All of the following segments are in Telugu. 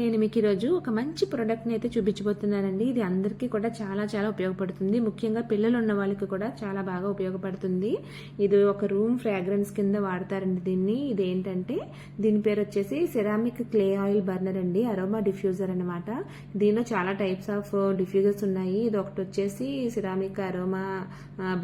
నేను మీకు ఈరోజు ఒక మంచి ప్రోడక్ట్ని అయితే చూపించబోతున్నానండి. ఇది అందరికీ కూడా చాలా చాలా ఉపయోగపడుతుంది. ముఖ్యంగా పిల్లలు ఉన్న వాళ్ళకి కూడా చాలా బాగా ఉపయోగపడుతుంది. ఇది ఒక రూమ్ ఫ్రాగ్రెన్స్ కింద వాడతారండి దీన్ని. ఇది ఏంటంటే దీని పేరు వచ్చేసి సిరామిక్ క్లే ఆయిల్ బర్నర్ అండి. అరోమా డిఫ్యూజర్ అనమాట దీనిలో చాలా టైప్స్ ఆఫ్ డిఫ్యూజర్స్ ఉన్నాయి. ఇది ఒకటి వచ్చేసి సిరామిక్ అరోమా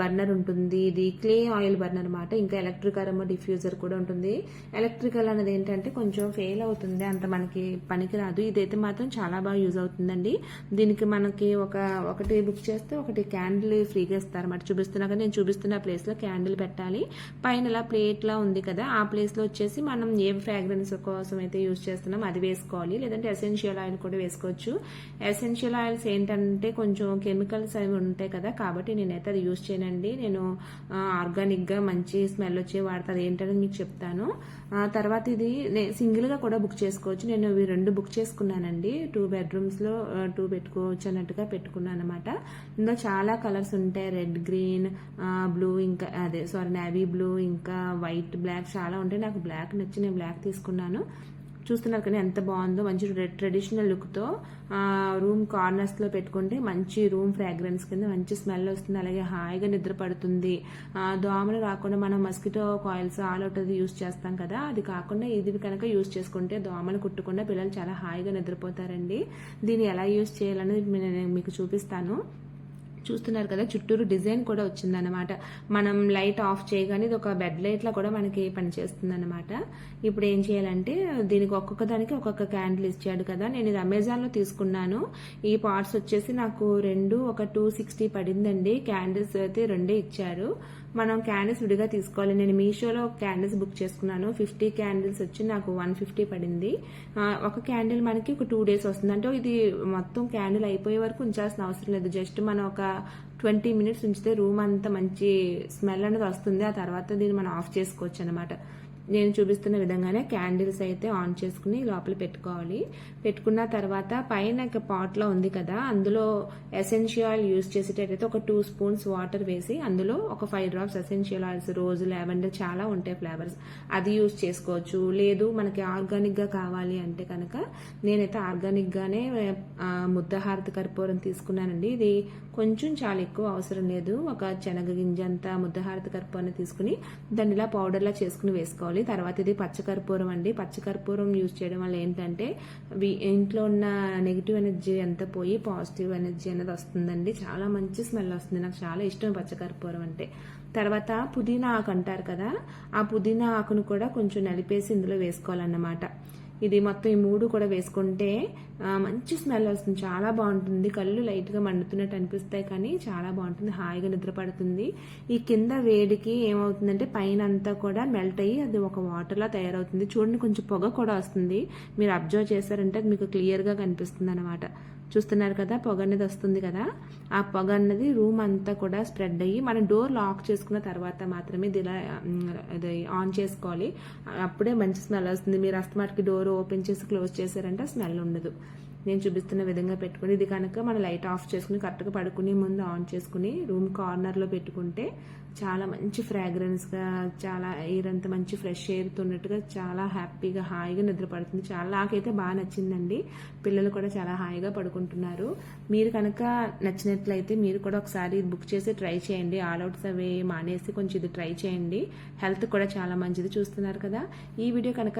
బర్నర్ ఉంటుంది. ఇది క్లే ఆయిల్ బర్నర్ అనమాట ఇంకా ఎలక్ట్రిక్ అరోమా డిఫ్యూజర్ కూడా ఉంటుంది. ఎలక్ట్రికల్ అనేది ఏంటంటే కొంచెం ఫెయిల్ అవుతుంది. అంత మనకి పనికి రాదు. ఇదైతే మాత్రం చాలా బాగా యూజ్ అవుతుందండి. దీనికి మనకి ఒక ఒకటి బుక్ చేస్తే ఒకటి క్యాండిల్ ఫ్రీగా ఇస్తారు అన్నమాట చూపిస్తున్నా కదా నేను చూపిస్తున్న ప్లేస్లో క్యాండిల్ పెట్టాలి. పైన ఇలా ప్లేట్లా ఉంది కదా ఆ ప్లేస్లో వచ్చేసి మనం ఏ ఫ్రాగ్రెన్స్ కోసం అయితే యూజ్ చేస్తున్నాం అది వేసుకోవాలి. లేదంటే ఎసెన్షియల్ ఆయిల్ కూడా వేసుకోవచ్చు. ఎసెన్షియల్ ఆయిల్స్ ఏంటంటే కొంచెం కెమికల్స్ అవి ఉంటాయి కదా కాబట్టి నేనైతే అది యూజ్ చేయనండి. నేను ఆర్గానిక్గా మంచి స్మెల్ వచ్చే వాడతాను ఏంటని మీకు చెప్తాను. ఆ తర్వాత ఇది సింగిల్గా కూడా బుక్ చేసుకోవచ్చు. నేను ఇవి రెండు బుక్ చేసుకున్నానండి. టూ బెడ్రూమ్స్లో టూ పెట్టుకోవచ్చు అన్నట్టుగా పెట్టుకున్నాను అనమాట ఇందులో చాలా కలర్స్ ఉంటాయి. రెడ్ గ్రీన్ బ్లూ ఇంకా అదే సారీ నేవీ బ్లూ ఇంకా వైట్ బ్లాక్ చాలా ఉంటాయి. నాకు బ్లాక్ నచ్చి నేను బ్లాక్ తీసుకున్నాను. చూస్తున్నారు కానీ ఎంత బాగుందో మంచి ట్రెడిషనల్ లుక్తో రూమ్ కార్నర్స్లో పెట్టుకుంటే మంచి రూమ్ ఫ్రాగ్రెన్స్ కింద మంచి స్మెల్ వస్తుంది. అలాగే హాయిగా నిద్ర పడుతుంది. దోమలు రాకుండా మనం మస్కిటో కాయిల్స్ ఆల్ అవుట్ అది యూస్ చేస్తాం కదా. అది కాకుండా ఇది కనుక యూస్ చేసుకుంటే దోమలు కుట్టకుండా పిల్లలు చాలా హాయిగా నిద్రపోతారండి. దీన్ని ఎలా యూస్ చేయాలనేది నేను మీకు చూపిస్తాను. చూస్తున్నారు కదా చుట్టూరు డిజైన్ కూడా వచ్చిందనమాట మనం లైట్ ఆఫ్ చేయగానే ఇది ఒక బెడ్ లైట్లా కూడా మనకి పనిచేస్తుంది అనమాట ఇప్పుడు ఏం చేయాలంటే దీనికి ఒక్కొక్క దానికి ఒక్కొక్క క్యాండిల్ ఇచ్చాడు కదా. నేను ఇది అమెజాన్లో తీసుకున్నాను. ఈ పార్ట్స్ వచ్చేసి నాకు రెండు ఒక టూ సిక్స్టీ పడిందండి. క్యాండిల్స్ అయితే రెండే ఇచ్చారు. మనం క్యాండిల్స్ విడిగా తీసుకోవాలి. నేను మీషోలో క్యాండిల్స్ బుక్ చేసుకున్నాను. ఫిఫ్టీ క్యాండిల్స్ వచ్చి నాకు వన్ ఫిఫ్టీ పడింది. ఒక క్యాండిల్ మనకి ఒక టూ డేస్ వస్తుంది. అంటే ఇది మొత్తం క్యాండిల్ అయిపోయే వరకు ఉంచాల్సిన అవసరం లేదు. జస్ట్ మనం ఒక ట్వంటీ మినిట్స్ ఉంచితే రూమ్ అంతా మంచి స్మెల్ అనేది వస్తుంది. ఆ తర్వాత దీన్ని మనం ఆఫ్ చేసుకోవచ్చు అనమాట నేను చూపిస్తున్న విధంగానే క్యాండిల్స్ అయితే ఆన్ చేసుకుని లోపల పెట్టుకోవాలి. పెట్టుకున్న తర్వాత పైన పాట్లో ఉంది కదా అందులో ఎసెన్షియల్ ఆయిల్ యూస్ చేసేటట్టయితే ఒక టూ స్పూన్స్ వాటర్ వేసి అందులో ఒక ఫైవ్ డ్రాప్స్ ఎసెన్షియల్ ఆయిల్స్ రోజు లావెండర్ చాలా ఉంటాయి ఫ్లేవర్స్ అది యూస్ చేసుకోవచ్చు. లేదు మనకి ఆర్గానిక్గా కావాలి అంటే కనుక నేనైతే ఆర్గానిక్ గానే ముద్దహారతి కర్పూరం తీసుకున్నానండి. ఇది కొంచెం చాలా ఎక్కువ అవసరం లేదు. ఒక శనగ గింజ అంతా ముద్దహారతి కర్పూరాన్ని తీసుకుని దాన్ని ఇలా పౌడర్లా చేసుకుని వేసుకోవాలి. చేసుకోవాలి తర్వాత ఇది పచ్చకర్పూరం అండి. పచ్చకర్పూరం యూజ్ చేయడం వల్ల ఏంటంటే ఇంట్లో ఉన్న నెగిటివ్ ఎనర్జీ అంతా పోయి పాజిటివ్ ఎనర్జీ అనేది వస్తుందండి. చాలా మంచి స్మెల్ వస్తుంది. నాకు చాలా ఇష్టం పచ్చకర్పూరం అంటే. తర్వాత పుదీనా ఆకు అంటారు కదా ఆ పుదీనా ఆకును కూడా కొంచెం నలిపేసి ఇందులో వేసుకోవాలన్నమాట. ఇది మొత్తం ఈ మూడు కూడా వేసుకుంటే మంచి స్మెల్ వస్తుంది. చాలా బాగుంటుంది. కళ్ళు లైట్గా మండుతున్నట్టు అనిపిస్తాయి కానీ చాలా బాగుంటుంది. హాయిగా నిద్ర పడుతుంది. ఈ కింద వేడికి ఏమవుతుందంటే పైన అంతా కూడా మెల్ట్ అయ్యి అది ఒక వాటర్లా తయారవుతుంది. చూడండి కొంచెం పొగ కూడా వస్తుంది. మీరు అబ్జర్వ్ చేశారంటే అది మీకు క్లియర్గా కనిపిస్తుంది అనమాట చూస్తున్నారు కదా పొగ అనేది వస్తుంది కదా. ఆ పొగ అన్నది రూమ్ అంతా కూడా స్ప్రెడ్ అయ్యి మనం డోర్ లాక్ చేసుకున్న తర్వాత మాత్రమే ఇది ఇలా ఇది ఆన్ చేసుకోవాలి. అప్పుడే మంచి స్మెల్ వస్తుంది. మీరు అస్తమాటికి డోర్ ఓపెన్ చేసి క్లోజ్ చేశారంటే స్మెల్ ఉండదు. నేను చూపిస్తున్న విధంగా పెట్టుకుని ఇది కనుక మనం లైట్ ఆఫ్ చేసుకుని కరెక్ట్గా పడుకునే ముందు ఆన్ చేసుకుని రూమ్ కార్నర్లో పెట్టుకుంటే చాలా మంచి ఫ్రాగ్రెన్స్గా చాలా ఎయిర్ అంతా మంచి ఫ్రెష్ ఎయిర్తో ఉన్నట్టుగా చాలా హ్యాపీగా హాయిగా నిద్రపడుతుంది. చాలా నాకైతే బాగా నచ్చిందండి. పిల్లలు కూడా చాలా హాయిగా పడుకుంటున్నారు. మీరు కనుక నచ్చినట్లయితే మీరు కూడా ఒకసారి బుక్ చేసి ట్రై చేయండి. ఆల్ అవుట్స్ అవి మానేసి కొంచెం ఇది ట్రై చేయండి. హెల్త్ కూడా చాలా మంచిది చూస్తున్నారు కదా. ఈ వీడియో కనుక